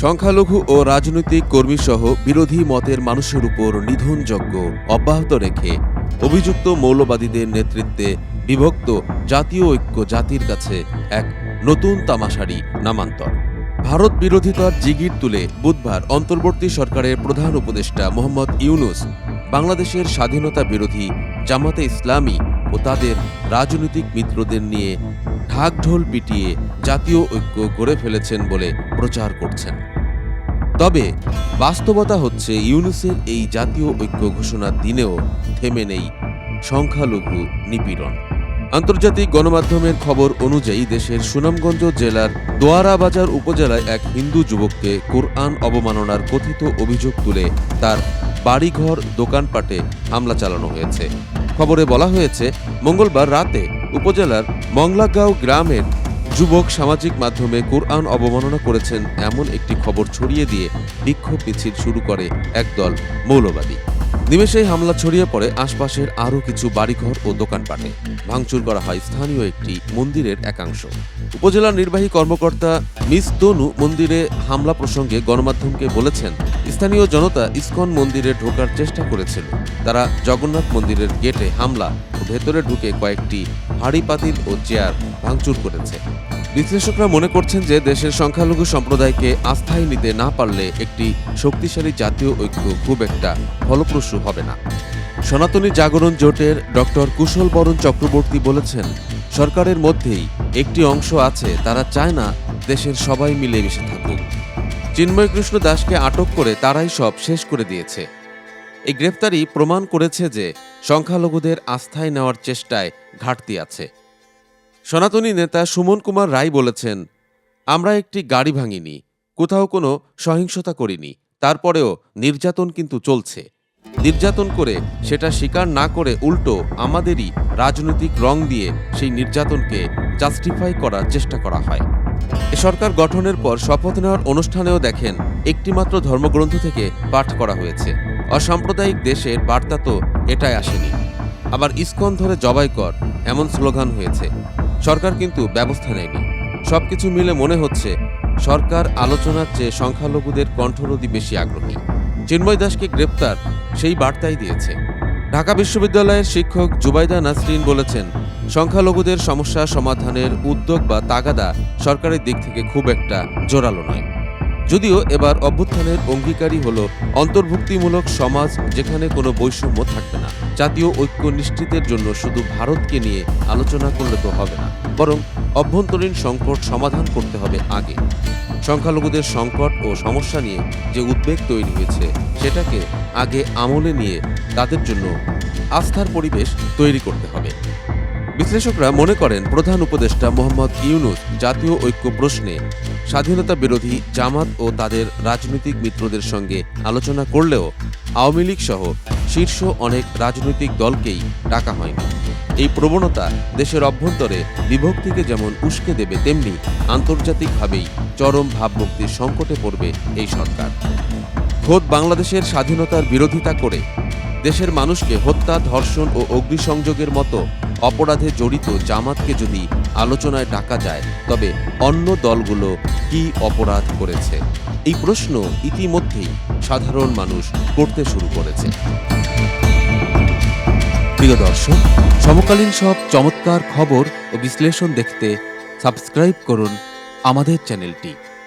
সংখ্যালঘু ও রাজনৈতিক কর্মীসহ বিরোধী মতের মানুষের উপর নিধনযজ্ঞ অব্যাহত রেখে অভিযুক্ত মৌলবাদীদের নেতৃত্বে বিভক্ত জাতীয় ঐক্য জাতির কাছে এক নতুন তামাশারি নামান্তর। ভারত বিরোধিতার জিগির তুলে বুধবার অন্তর্বর্তী সরকারের প্রধান উপদেষ্টা মোহাম্মদ ইউনুস বাংলাদেশের স্বাধীনতা বিরোধী জামাতে ইসলামী ও তাদের রাজনৈতিক মিত্রদের নিয়ে ঢাকঢোল পিটিয়ে জাতীয় ঐক্য গড়ে ফেলেছেন বলে প্রচার করছেন। তবে বাস্তবতা হচ্ছে ইউনুসের এই জাতীয় ঐক্য ঘোষণার দিনেও থেমে নেই সংখ্যালঘু নিপীড়ন। আন্তর্জাতিক গণমাধ্যমের খবর অনুযায়ী দেশের সুনামগঞ্জ জেলার দোয়ারা বাজার উপজেলায় এক হিন্দু যুবককে কোরআন অবমাননার কথিত অভিযোগ তুলে তার বাড়িঘর, দোকানপাটে হামলা চালানো হয়েছে। খবরে বলা হয়েছে, মঙ্গলবার রাতে উপজেলার মংলাগাঁও গ্রামের যুবক সামাজিক মাধ্যমে কোরআন অবমাননা করেছেন এমন একটি খবর ছড়িয়ে দিয়ে বিক্ষোভ মিছিল শুরু করে একদল মৌলবাদী। নিমেষেই হামলা ছড়িয়ে পড়ে আশপাশের আরও কিছু বাড়িঘর ও দোকানপাটে। ভাঙচুর করা হয় স্থানীয় একটি মন্দিরের একাংশ। উপজেলা নির্বাহী কর্মকর্তা মিস তনু মন্দিরে হামলা প্রসঙ্গে গণমাধ্যমকে বলেছেন স্থানীয় জনতা ইসকন মন্দিরে ঢোকার চেষ্টা করেছিল। তারা জগন্নাথ মন্দিরের গেটে হামলা ও ভেতরে ঢুকে কয়েকটি হাড়ি পাতিল ও চেয়ার ভাঙচুর করেছে। বিশ্লেষকরা মনে করছেন যে দেশের সংখ্যালঘু সম্প্রদায়কে আস্থায় নিতে না পারলে একটি শক্তিশালী জাতীয় ঐক্য খুব একটা ফলপ্রসূ হবে না। সনাতনী জাগরণ জোটের ডক্টর কুশল বরণ চক্রবর্তী বলেছেন, সরকারের মধ্যেই একটি অংশ আছে, তারা চায় না দেশের সবাই মিলেমিশে থাকুক। চিন্ময় কৃষ্ণ দাসকে আটক করে তারাই সব শেষ করে দিয়েছে। এই গ্রেফতারি প্রমাণ করেছে যে সংখ্যালঘুদের আস্থায় নেওয়ার চেষ্টায় ঘাটতি আছে। সনাতনী নেতা সুমন কুমার রায় বলেছেন, আমরা একটি গাড়ি ভাঙিনি, কোথাও কোনো সহিংসতা করিনি, তারপরেও নির্যাতন কিন্তু চলছে। নির্যাতন করে সেটা স্বীকার না করে উল্টো আমাদেরই রাজনৈতিক রং দিয়ে সেই নির্যাতনকে জাস্টিফাই করার চেষ্টা করা হয়। এ সরকার গঠনের পর শপথ নেওয়ার অনুষ্ঠানেও দেখেন, একটিমাত্র ধর্মগ্রন্থ থেকে পাঠ করা হয়েছে। অসাম্প্রদায়িক দেশের বার্তা তো এটাই আসেনি। আবার ইস্কন ধরে জবাই কর, এমন স্লোগান হয়েছে। সরকার কিন্তু ব্যবস্থা নেয়নি। সবকিছু মিলে মনে হচ্ছে, সরকার আলোচনার চেয়ে সংখ্যালঘুদের কণ্ঠরোধী বেশি আগ্রহী। চিন্ময় দাসকে গ্রেপ্তার, সেই বার্তাই দিয়েছে। ঢাকা বিশ্ববিদ্যালয়ের শিক্ষক জুবাইদা নাসরিন বলেছেন সংখ্যালঘুদের সমস্যা সমাধানের উদ্যোগ বা তাগাদা সরকারের দিক থেকে খুব একটা জোরালো নয়। যদিও এবার অভ্যুত্থানের অঙ্গীকারী হল অন্তর্ভুক্তিমূলক সমাজ যেখানে কোনো বৈষম্য থাকবে না। জাতীয় ঐক্য নিশ্চিতের জন্য শুধু ভারতকে নিয়ে আলোচনা করলে তো হবে না, বরং অভ্যন্তরীণ সংকট সমাধান করতে হবে আগে। সংখ্যালঘুদের সংকট ও সমস্যা নিয়ে যে উদ্বেগ তৈরি হয়েছে, সেটাকে আগে আমলে নিয়ে তাদের জন্য আস্থার পরিবেশ তৈরি করতে হবে। বিশ্লেষকরা মনে করেন প্রধান উপদেষ্টা মোহাম্মদ ইউনুস জাতীয় ঐক্য প্রশ্নে স্বাধীনতা বিরোধী জামাত ও তাদের রাজনৈতিক মিত্রদের সঙ্গে আলোচনা করলেও আওয়ামী লীগ সহ শীর্ষ অনেক রাজনৈতিক দলকেই ডাকা হয়নি। এই প্রবণতা দেশের অভ্যন্তরে বিভক্তিকে যেমন উস্কে দেবে, তেমনি আন্তর্জাতিকভাবেই চরম ভাবমুক্তির সংকটে পড়বে এই সরকার। খোদ বাংলাদেশের স্বাধীনতার বিরোধিতা করে দেশের মানুষকে হত্যা, ধর্ষণ ও অগ্নিসংযোগের মতো অপরাধে জড়িত জামাতকে যদি আলোচনায় ডাকা যায়, তবে অন্য দলগুলো কি অপরাধ করেছে? এই প্রশ্ন ইতিমধ্যেই সাধারণ মানুষ করতে শুরু করেছে। প্রিয় দর্শক, সমকালীন সব চমৎকার খবর ও বিশ্লেষণ দেখতে সাবস্ক্রাইব করুন আমাদের চ্যানেলটি।